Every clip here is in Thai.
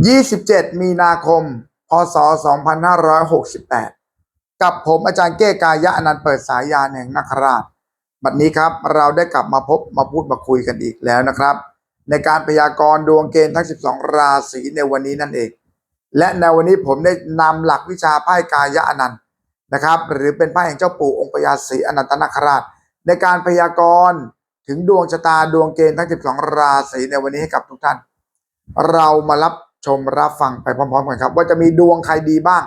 27 มีนาคม พศ 2568 กับผมอาจารย์เก้กายะอนันต์เปิดสายยานแห่งนักราช บัดนี้ครับเราได้กลับมาพบมาพูดมาคุยกันอีกแล้วนะครับ ในการพยากรณ์ดวงเกณฑ์ทั้ง 12 ราศีในวันนี้นั่นเอง และในวันนี้ผมได้นำหลักวิชาไพ่กายะอนันต์นะครับ หรือเป็นไพ่แห่งเจ้าปู่องค์พญาศรีอนันตนาคราช ในการพยากรณ์ถึงดวงชะตาดวงเกณฑ์ทั้ง 12 ราศีในวันนี้ให้กับทุกท่าน เรามารับ ชมรับฟังไปพร้อมๆกันครับ ว่าจะมีดวงใครดีบ้าง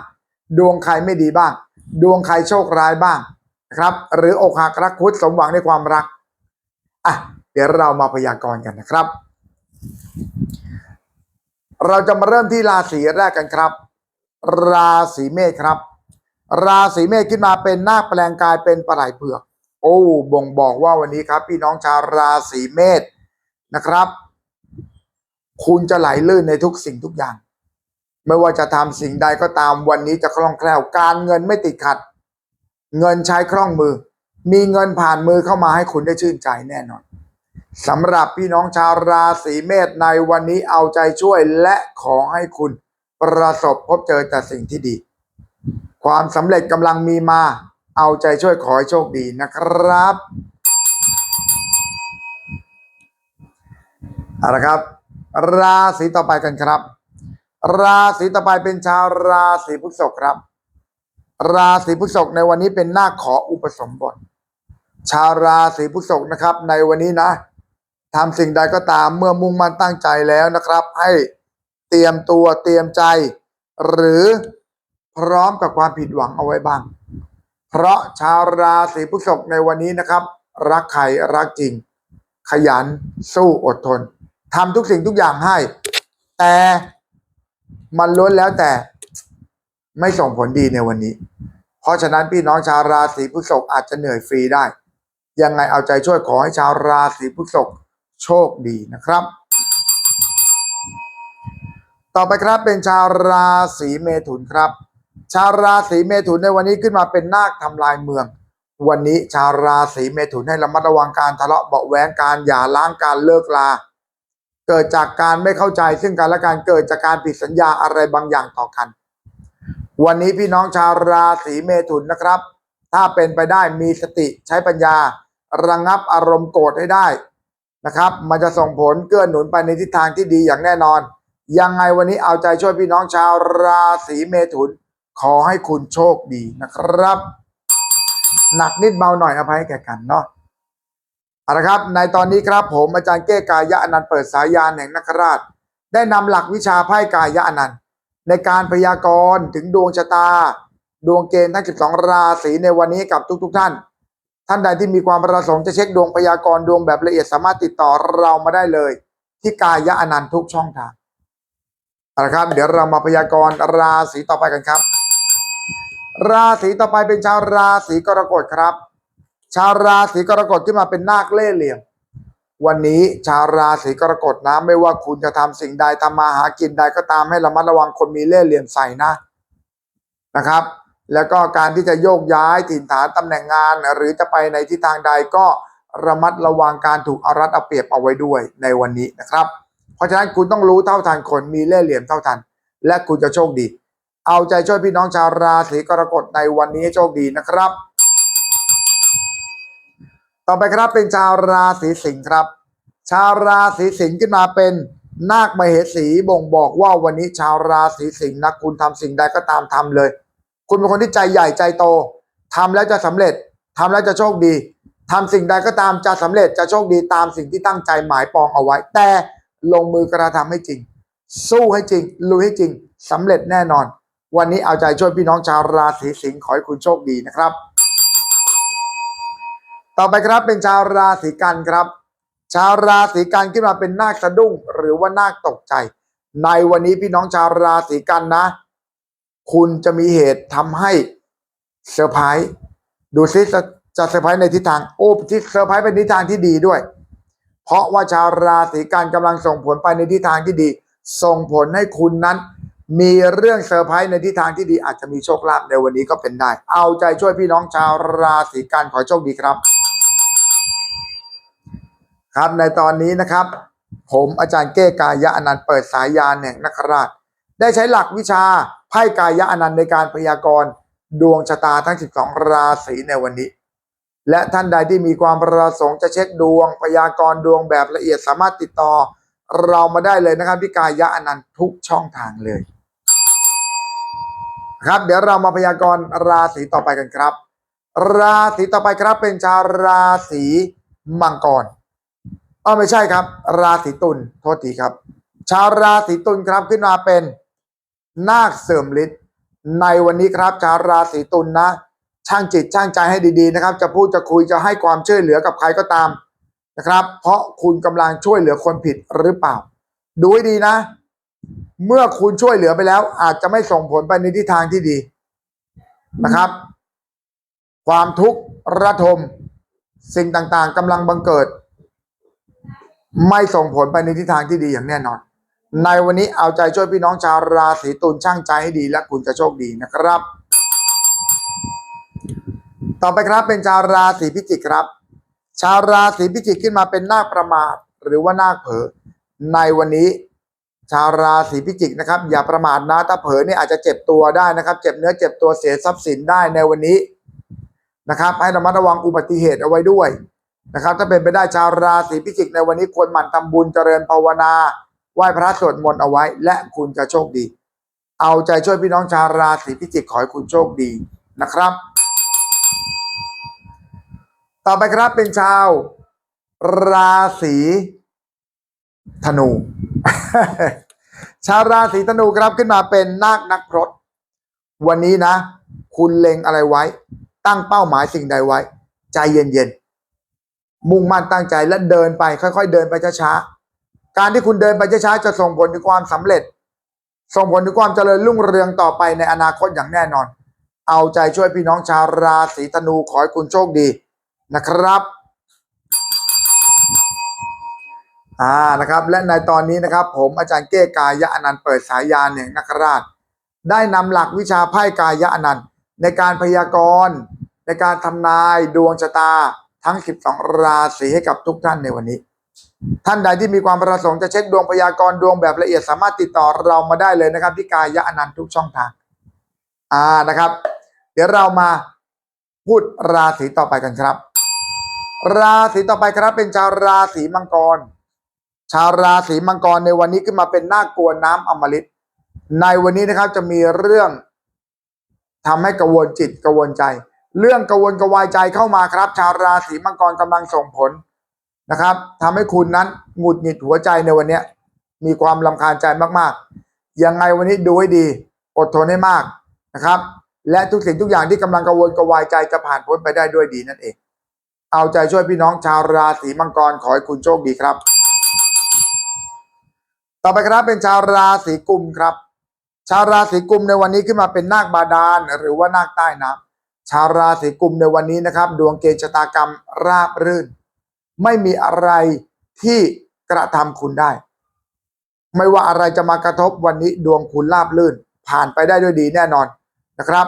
ดวงใครไม่ดีบ้าง ดวงใครโชคร้ายบ้างนะครับ หรืออกหักรักคุดสมหวังในความรักอะเดี๋ยวเรามาพยากรณ์กันนะครับ เราจะมาเริ่มที่ราศีแรกกันครับ ราศีเมษครับ ราศีเมษขึ้นมาเป็นหน้าแปลงกายเป็นปลาไหลเผือก โอ้บ่งบอกว่าวันนี้ครับ พี่น้องชาวราศีเมษนะครับ คุณจะไหลลื่นในทุกสิ่งทุกอย่าง ไม่ว่าจะทำสิ่งใดก็ตามวันนี้จะคล่องแคล่ว การเงินไม่ติดขัด เงินใช้คล่องมือ มีเงินผ่านมือเข้ามาให้คุณได้ชื่นใจแน่นอนสำหรับพี่น้องชาวราศีเมษในวันนี้เอาใจช่วยและขอให้คุณประสบพบเจอแต่สิ่งที่ดี ความสำเร็จกำลังมีมา เอาใจช่วยขอให้โชคดีนะครับเอาละครับ ราศีต่อไปกันครับ ราศีต่อไปเป็นชาวราศีพฤษภครับ ราศีพฤษภในวันนี้เป็นหน้าขออุปสมบท ชาวราศีพฤษภนะครับ ในวันนี้นะทำสิ่งใดก็ตามเมื่อมุ่งมั่นตั้งใจแล้วนะครับ ให้เตรียมตัวเตรียมใจ หรือพร้อมกับความผิดหวังเอาไว้บ้าง เพราะชาวราศีพฤษภในวันนี้นะครับ รักใครรักจริง ขยันสู้อดทน ทำทุกสิ่งทุกอย่างให้ แต่มันล้วนแล้วแต่ไม่ส่งผลดีในวันนี้ เพราะฉะนั้นพี่น้องชาวราศีพฤษภอาจจะเหนื่อยฟรีได้ ยังไงเอาใจช่วยขอให้ชาวราศีพฤษภโชคดีนะครับ ต่อไปครับเป็นชาวราศีเมถุนครับ ชาวราศีเมถุนในวันนี้ขึ้นมาเป็นนาคทำลายเมือง วันนี้ชาวราศีเมถุนให้ระมัดระวังการทะเลาะเบาะแว้งการหย่าร้างการเลิกลา เกิดจากการไม่เข้าใจซึ่งกันและการเกิดจากการผิดสัญญาอะไรบางอย่างต่อกัน วันนี้พี่น้องชาวราศีเมถุนนะครับ ถ้าเป็นไปได้มีสติใช้ปัญญา ระงับอารมณ์โกรธให้ได้นะครับ มันจะส่งผลเกื้อหนุนไปในทิศทางที่ดีอย่างแน่นอน ยังไงวันนี้เอาใจช่วยพี่น้องชาวราศีเมถุน ขอให้คุณโชคดีนะครับ หนักนิดเบาหน่อยอภัยให้แก่กันเนาะ เอาละครับ ในตอนนี้ครับผมอาจารย์เก้กายะอนันต์เปิดสายยานแห่งนักราช ได้นำหลักวิชาไพ่กายะอนันต์ ในการพยากรณ์ถึงดวงชะตา ดวงเกณฑ์ทั้ง 12 ราศีในวันนี้กับทุกๆทท่าน ท่านใดที่มีความประสงค์จะเช็คดวงพยากรณ์ดวงแบบละเอียดสามารถติดต่อเรามาได้เลย ที่กายะอนันต์ทุกช่องทางเอาละครับ เดี๋ยวเรามาพยากรณ์ราศีต่อไปกันครับ ราศีต่อไปเป็นชาวราศีกรกฎครับ ชาวราศีกรกฎที่มาเป็นนาคเล่เหลี่ยม วันนี้ชาวราศีกรกฎนะไม่ว่าคุณจะทำสิ่งใดทำมาหากินใดก็ตามให้ระมัดระวังคนมีเล่เหลี่ยมใส่นะนะครับ แล้วก็การที่จะโยกย้ายถิ่นฐานตำแหน่งงาน หรือจะไปในทิศทางใดก็ระมัดระวังการถูกเอารัดเอาเปรียบเอาไว้ด้วยในวันนี้นะครับ เพราะฉะนั้นคุณต้องรู้เท่าทันคนมีเล่เหลี่ยมเท่าทัน และคุณจะโชคดี เอาใจช่วยพี่น้องชาวราศีกรกฎในวันนี้โชคดีนะครับ ต่อไปครับเป็นชาวราศีสิงห์ครับ ชาวราศีสิงห์ขึ้นมาเป็นนาคมเหสีบ่งบอกว่าวันนี้ชาวราศีสิงห์นะคุณทำสิ่งใดก็ตามทำเลย คุณเป็นคนที่ใจใหญ่ใจโตทำแล้วจะสำเร็จทำแล้วจะโชคดีทำสิ่งใดก็ตามจะสำเร็จจะโชคดีตามสิ่งที่ตั้งใจหมายปองเอาไว้ แต่ลงมือกระทำให้จริง สู้ให้จริงลุยให้จริงสำเร็จแน่นอน วันนี้เอาใจช่วยพี่น้องชาวราศีสิงห์ขอให้คุณโชคดีนะครับ ต่อไปครับเป็นชาวราศีกันครับ ชาวราศีกันขึ้นมาเป็นนาคสะดุ้ง หรือว่านาคตกใจ ในวันนี้พี่น้องชาวราศีกันนะ คุณจะมีเหตุทำให้เซอร์ไพรส์ดูซิจะเซอร์ไพรส์ในทิศทางโอ้ที่เซอร์ไพรส์เป็นทิศทางที่ดีด้วย เพราะว่าชาวราศีกันกำลังส่งผลไปในทิศทางที่ดี ส่งผลให้คุณนั้น มีเรื่องเซอร์ไพรส์ในทิศทางที่ดีอาจจะมีโชคลาภในวันนี้ก็เป็นได้ เอาใจช่วยพี่น้องชาวราศีกันขอโชคดีครับ ครับ ในตอนนี้นะครับ ผมอาจารย์เก้กายะอนันต์เปิดสายยานแห่งนักราช ได้ใช้หลักวิชาไพ่กายะอนันต์ในการพยากรณ์ดวงชะตาทั้ง 12 ราศีในวันนี้ และท่านใดที่มีความประสงค์จะเช็คดวงพยากรณ์ดวงแบบละเอียดสามารถติดต่อ เรามาได้เลยนะครับที่กายะอนันต์ทุกช่องทางเลย ครับเดี๋ยวเรามาพยากรณ์ราศีต่อไปกันครับ ราศีต่อไปครับเป็นชาวราศีมังกร อ๋อไม่ใช่ครับ ราศีตุลโทษทีครับ ชาวราศีตุลครับขึ้นมาเป็นนาคเสริมฤทธิ์ในวันนี้ครับ ชาวราศีตุลนะ ช่างจิตช่างใจให้ดีๆนะครับ จะพูดจะคุยจะให้ความช่วยเหลือกับใครก็ตามนะครับ เพราะคุณกำลังช่วยเหลือคนผิดหรือเปล่า ดูให้ดีนะ เมื่อคุณช่วยเหลือไปแล้ว อาจจะไม่ส่งผลไปในทิศทางที่ดีนะครับ ความทุกข์ระทม สิ่งต่างๆกำลังบังเกิด ไม่ส่งผลไปในทิศทางที่ดีอย่างแน่นอน ในวันนี้เอาใจช่วยพี่น้องชาวราศีตุลช่างใจให้ดีและคุณจะโชคดีนะครับ ต่อไปครับเป็นชาวราศีพิจิกครับ ชาวราศีพิจิกขึ้นมาเป็นนาคประมาทหรือว่านาคเผลอในวันนี้ชาวราศีพิจิกนะครับ อย่าประมาทนะถ้าเผลอเนี่ยอาจจะเจ็บตัวได้นะครับ เจ็บเนื้อเจ็บตัวเสียทรัพย์สินได้ในวันนี้นะครับ ให้ระมัดระวังอุบัติเหตุเอาไว้ด้วย นะครับถ้าเป็นไปได้ชาวราศีพิจิกในวันนี้ควรหมั่นทำบุญเจริญภาวนาไหว้พระสวดมนต์เอาไว้ และคุณจะโชคดี เอาใจช่วยพี่น้องชาวราศีพิจิกขอให้คุณโชคดีนะครับ ต่อไปครับเป็นชาว ราศีธนู ชาวราศีธนูครับขึ้นมาเป็นนาคนักพรตวันนี้นะ คุณเล็งอะไรไว้ ตั้งเป้าหมายสิ่งใดไว้ ใจเย็นๆ มุ่งมั่นตั้งใจและเดินไปค่อย ๆ เดินไปช้าๆการที่คุณเดินไปช้าๆจะส่งผลถึงความสำเร็จ ส่งผลถึงความเจริญรุ่งเรืองต่อไปในอนาคตอย่างแน่นอน เอาใจช่วยพี่น้องชาวราศีธนูขอให้คุณโชคดีนะครับอ่านะครับ และในตอนนี้นะครับ ผมอาจารย์เก้กายะอนันต์เปิดสายยานแห่งนักราช ได้นำหลักวิชาไพ่กายะอนันต์ในการพยากรณ์ ในการทำนายดวงชะตา ทั้ง 12 ราศีให้กับทุกท่านในวันนี้ ท่านใดที่มีความประสงค์จะเช็คดวงพยากรณ์ดวงแบบละเอียดสามารถติดต่อเรามาได้เลยนะครับที่กายะอนันต์ทุกช่องทาง อ่านะครับ เดี๋ยวเรามาพูดราศีต่อไปกันครับ ราศีต่อไปครับเป็นชาวราศีมังกร ชาวราศีมังกรในวันนี้ขึ้นมาเป็นหน้ากลัวนน้ำอมฤตในวันนี้นะครับจะมีเรื่องทำให้กระวนจิตกระวนใจ เรื่องกระวนกระวายใจเข้ามาครับชาวราศีมังกรกำลังส่งผลนะครับทำให้คุณนั้นหงุดหงิดหัวใจในวันนี้มีความลำคาญใจมากๆ ยังไงวันนี้ดูให้ดี อดทนให้มากนะครับ และทุกสิ่งทุกอย่างที่กำลังกระวนกระวายใจจะผ่านพ้นไปได้ด้วยดีนั่นเอง เอาใจช่วยพี่น้องชาวราศีมังกรขอให้คุณโชคดีครับ ต่อไปครับเป็นชาวราศีกุมครับ ชาวราศีกุมในวันนี้ขึ้นมาเป็นนาคบาดาลหรือว่านาคใต้น้ำ ชาวราศีกุมในวันนี้นะครับ ดวงเกณฑ์ชะตากรรมราบรื่น ไม่มีอะไรที่กระทำคุณได้ ไม่ว่าอะไรจะมากระทบวันนี้ดวงคุณราบรื่น ผ่านไปได้ด้วยดีแน่นอนนะครับ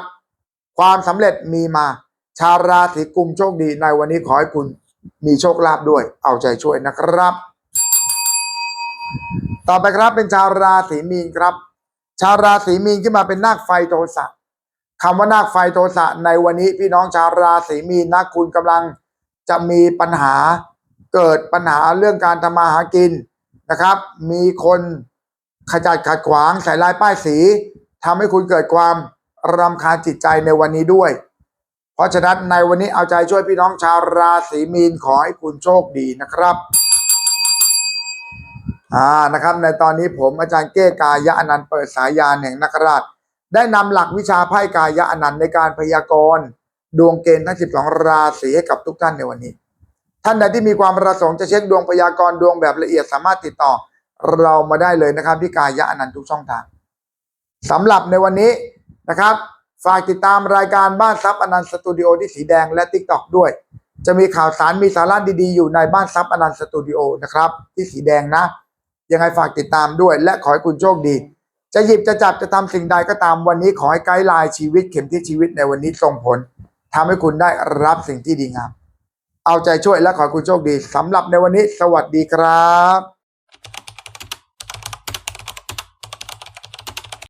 ความสำเร็จมีมา ชาวราศีกุมโชคดีในวันนี้ขอให้คุณมีโชคลาภด้วย เอาใจช่วยนะครับ ต่อไปครับเป็นชาวราศีมีนครับ ชาวราศีมีนขึ้นมาเป็นนาคไฟโทสะ คำว่านาคไฟโทสะในวันนี้พี่น้องชาวราศีมีนนะคุณกำลังจะมีปัญหาเกิดปัญหาเรื่องการทำมาหากินนะครับ มีคนขจัดขัดขวางใส่ลายป้ายสีทำให้คุณเกิดความรำคาญจิตใจในวันนี้ด้วย เพราะฉะนั้นในวันนี้เอาใจช่วยพี่น้องชาวราศีมีนขอให้คุณโชคดีนะครับอ่านะครับ ในตอนนี้ผมอาจารย์เก้กายะอนันต์เปิดสายยานแห่งนักราช ได้นำหลักวิชาไพ่กายะอนันต์ในการพยากรณ์ ดวงเกณฑ์ทั้ง 12 ราศีให้กับทุกท่านในวันนี้ ท่านใดที่มีความประสงค์จะเช็คดวงพยากรณ์ดวงแบบละเอียดสามารถติดต่อเรามาได้เลยนะครับที่กายะอนันต์ทุกช่องทางสำหรับในวันนี้นะครับ ฝากติดตามรายการบ้านซับอนันต์สตูดิโอที่สีแดงและ t ิ k t o k ด้วย จะมีข่าวสารมีสาระดีๆ อยู่ในบ้านซับอนันต์สตูดิโอนะครับที่สีแดงนะ ยังไงฝากติดตามด้วย และขอให้คุณโชคดี จะหยิบจะจับจะทำสิ่งใดก็ตามวันนี้ขอให้ไกด์ไลน์ชีวิตเข็มที่ชีวิตในวันนี้ส่งผลทำให้คุณได้รับสิ่งที่ดีงาม เอาใจช่วยและขอคุณโชคดีสำหรับในวันนี้ สวัสดีครับ